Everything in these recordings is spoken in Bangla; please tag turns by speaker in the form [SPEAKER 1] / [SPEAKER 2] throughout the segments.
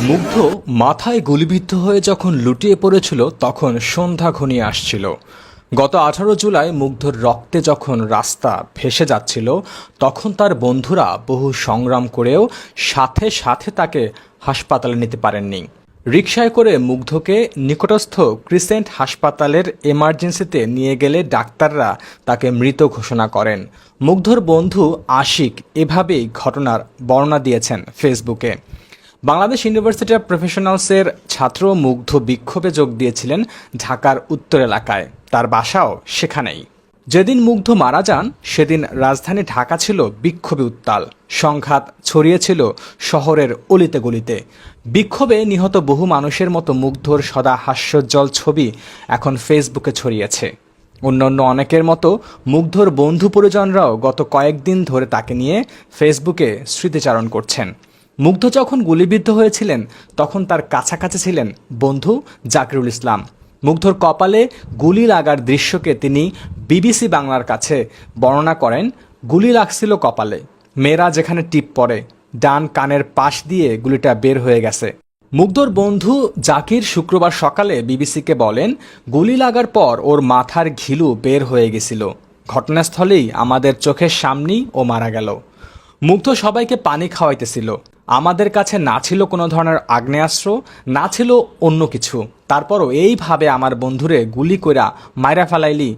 [SPEAKER 1] মুগ্ধ মাথায় গুলিবিদ্ধ হয়ে যখন লুটিয়ে পড়েছিল, তখন সন্ধ্যা ঘনিয়ে আসছিল। গত আঠারো জুলাই মুগ্ধর রক্তে যখন রাস্তা ভেসে যাচ্ছিল, তখন তার বন্ধুরা বহু সংগ্রাম করেও সাথে সাথে তাকে হাসপাতালে নিতে পারেননি। রিকশায় করে মুগ্ধকে নিকটস্থ ক্রিসেন্ট হাসপাতালের এমার্জেন্সিতে নিয়ে গেলে ডাক্তাররা তাকে মৃত ঘোষণা করেন। মুগ্ধর বন্ধু আশিক এভাবেই ঘটনার বর্ণনা দিয়েছেন ফেসবুকে। বাংলাদেশ ইউনিভার্সিটি অফ প্রফেশনালসের ছাত্র মুগ্ধ বিক্ষোভে যোগ দিয়েছিলেন ঢাকার উত্তর এলাকায়। তার বাসাও সেখানেই। যেদিন মুগ্ধ মারা যান, সেদিন রাজধানী ঢাকা ছিল বিক্ষোভে উত্তাল। সংঘাত ছড়িয়েছিল শহরের অলিতে গলিতে। বিক্ষোভে নিহত বহু মানুষের মতো মুগ্ধর সদা হাস্যোজ্জ্বল ছবি এখন ফেসবুকে ছড়িয়েছে। অন্যান্য অনেকের মতো মুগ্ধর বন্ধু পরিজনরাও গত কয়েকদিন ধরে তাকে নিয়ে ফেসবুকে স্মৃতিচারণ করছেন। মুগ্ধ যখন গুলিবিদ্ধ হয়েছিলেন, তখন তার কাছাকাছি ছিলেন বন্ধু জাকিরুল ইসলাম। মুগ্ধর কপালে গুলি লাগার দৃশ্যকে তিনি বিবিসি বাংলার কাছে বর্ণনা করেন, গুলি লাগছিল কপালে। মেয়েরা যেখানে টিপ পড়ে, ডান কানের পাশ দিয়ে গুলিটা বের হয়ে গেছে। মুগ্ধর বন্ধু জাকির শুক্রবার সকালে বিবিসিকে বলেন, গুলি লাগার পর ওর মাথার ঘিলু বের হয়ে গেছিল। ঘটনাস্থলেই আমাদের চোখের সামনেই ও মারা গেল। মুগ্ধ সবাইকে পানি খাওয়াইতেছিল। আমাদের কাছে না ছিল কোনো ধরনের আগ্নেয়াস্ত্র, না ছিল অন্য কিছু। তারপরও এইভাবে আমার বন্ধুরে গুলি কইরা মাইরা ফেলাইলি।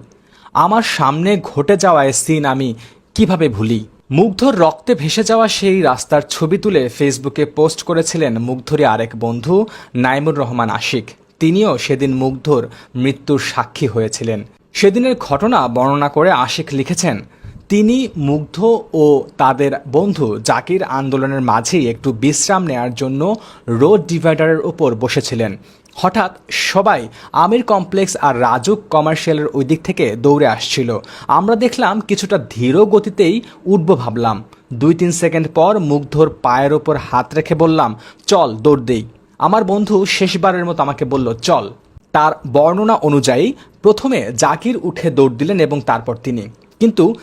[SPEAKER 1] আমার সামনে ঘটে যাওয়া সিন আমি কীভাবে ভুলি? মুগ্ধর রক্তে ভেসে যাওয়া সেই রাস্তার ছবি তুলে ফেসবুকে পোস্ট করেছিলেন মুগ্ধরই আরেক বন্ধু, নাইমুর রহমান আশিক। তিনিও সেদিন মুগ্ধর মৃত্যুর সাক্ষী হয়েছিলেন। সেদিনের ঘটনা বর্ণনা করে আশিক লিখেছেন তিনি মুগ্ধ ও তাদের বন্ধু জাকির আন্দোলনের মাঝেই একটু বিশ্রাম নেয়ার জন্য রোড ডিভাইডারের উপর বসেছিলেন। হঠাৎ সবাই আমির কমপ্লেক্স আর রাজুক কমার্শিয়ালের ওই দিক থেকে দৌড়ে আসছিল। আমরা দেখলাম কিছুটা ধীর গতিতেই উঠব ভাবলাম। দুই তিন সেকেন্ড পর মুগ্ধর পায়ের ওপর হাত রেখে বললাম, চল, দৌড় দেই। আমার বন্ধু শেষবারের মতো আমাকে বলল, চল। তার বর্ণনা অনুযায়ী প্রথমে জাকির উঠে দৌড় দিলেন এবং তারপর তিনি। কিন্তু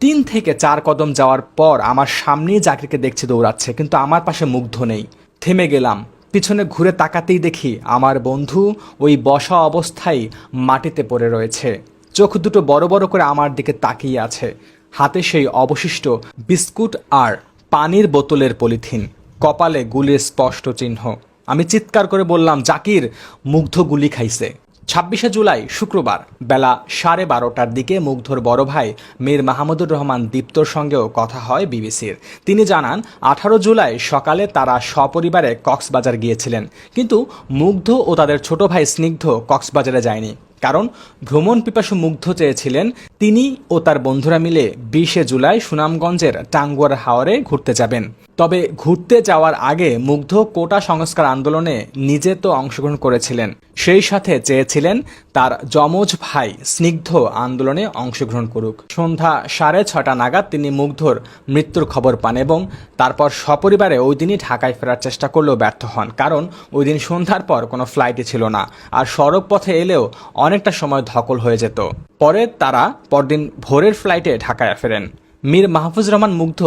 [SPEAKER 1] তিন থেকে চার কদম যাওয়ার পর আমার সামনেই জাকিরকে দেখছি, দৌড়াচ্ছে, কিন্তু আমার পাশে মুগ্ধ নেই। থেমে গেলাম। পিছনে ঘুরে তাকাতেই দেখি আমার বন্ধু ওই বসা অবস্থায় মাটিতে পড়ে রয়েছে। চোখ দুটো বড় বড় করে আমার দিকে তাকিয়ে আছে। হাতে সেই অবশিষ্ট বিস্কুট আর পানির বোতলের পলিথিন। কপালে গুলির স্পষ্ট চিহ্ন। আমি চিৎকার করে বললাম, জাকির, মুগ্ধ গুলি খাইছে। ছাব্বিশে জুলাই, শুক্রবার, বেলা সাড়ে বারোটার দিকে মুগ্ধর বড় ভাই মীর মাহমুদুর রহমান দীপ্তর সঙ্গেও কথা হয় বিবিসির। তিনি জানান, আঠারো জুলাই সকালে তারা সপরিবারে কক্সবাজার গিয়েছিলেন। কিন্তু মুগ্ধ ও তাদের ছোট ভাই স্নিগ্ধ কক্সবাজারে যায়নি। কারণ ভ্রমণ পিপাসু মুগ্ধ চেয়েছিলেন তিনি ও তার বন্ধুরা মিলে বিশে জুলাই সুনামগঞ্জের টাঙ্গুয়ার হাওরে ঘুরতে যাবেন। তবে ঘুরতে যাওয়ার আগে মুগ্ধ কোটা সংস্কার আন্দোলনে নিজে তো অংশগ্রহণ করেছিলেন। সেই সাথে চেয়েছিলেন তার যমজ ভাই স্নিগ্ধ আন্দোলনে অংশগ্রহণ করুক। সন্ধ্যা সাড়ে ছটা নাগাদ তিনি মুগ্ধর মৃত্যুর খবর পান এবং তারপর সপরিবারে ওই দিনই ঢাকায় ফেরার চেষ্টা করলেও ব্যর্থ হন। কারণ ওই দিন সন্ধ্যার পর কোনো ফ্লাইটই ছিল না। আর সড়ক পথে এলেও অনেকটা সময় ধকল হয়ে যেত। পরে তারা পরদিন ভোরের ফ্লাইটে ঢাকায় ফেরেন। মীর মাহফুজ রহমান মুগ্ধ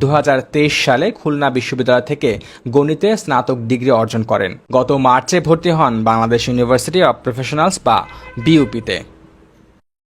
[SPEAKER 1] দু হাজার তেইশ সালে খুলনা বিশ্ববিদ্যালয় থেকে গণিতে স্নাতক ডিগ্রি অর্জন করেন। গত মার্চে ভর্তি হন বাংলাদেশ ইউনিভার্সিটি অব প্রফেশনালস বা বিইউপিতে।